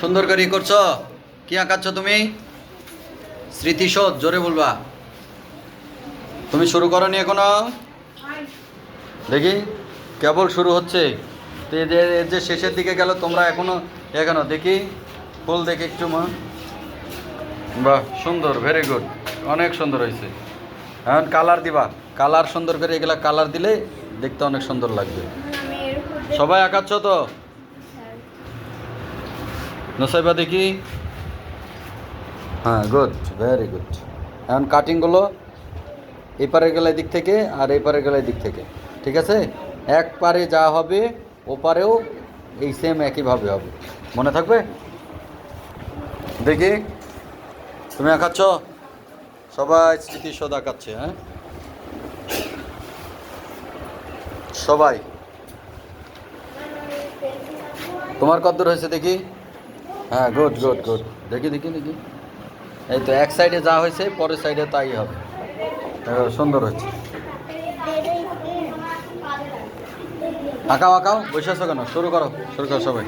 সুন্দর করে ই করছ? কি আঁকাচ্ছ তুমি? স্মৃতিশোধ জোরে বলবা। তুমি শুরু করো নি এখনও? দেখি কেবল শুরু হচ্ছে। তো এর যে- শেষের দিকে গেল তোমরা এখনও এখনও দেখি ফুল দেখি একটু মা। বাহ সুন্দর ভেরি গুড অনেক সুন্দর হয়েছে। এখন কালার দিবা। কালার সুন্দর করে এগুলা কালার দিলে দেখতে অনেক সুন্দর লাগবে। সবাই আঁকাচ্ছ তো। নসাইবা দেখি। হ্যাঁ গুড ভেরি গুড এখন কাটিংগুলো এই পারে গেলে দিক থেকে আর এই পারে গেলে দিক থেকে, ঠিক আছে? এক পারে যা হবে, ও পারেও এই সেম একইভাবে হবে। মনে থাকবে? দেখি। তুমি আঁকাচ্ছ সবাই স্মৃতিশোধ আঁকাচ্ছে হ্যাঁ? সবাই। তোমার কত দূর হয়েছে দেখি? হ্যাঁ গুড গুড গুড দেখি দেখি দেখি। এই তো এক সাইডে যা হয়েছে, পরের সাইডে তাই হবে। সুন্দর হচ্ছে। আঁকাও আঁকাও, বসে আছো কেন? শুরু করো শুরু করো সবাই।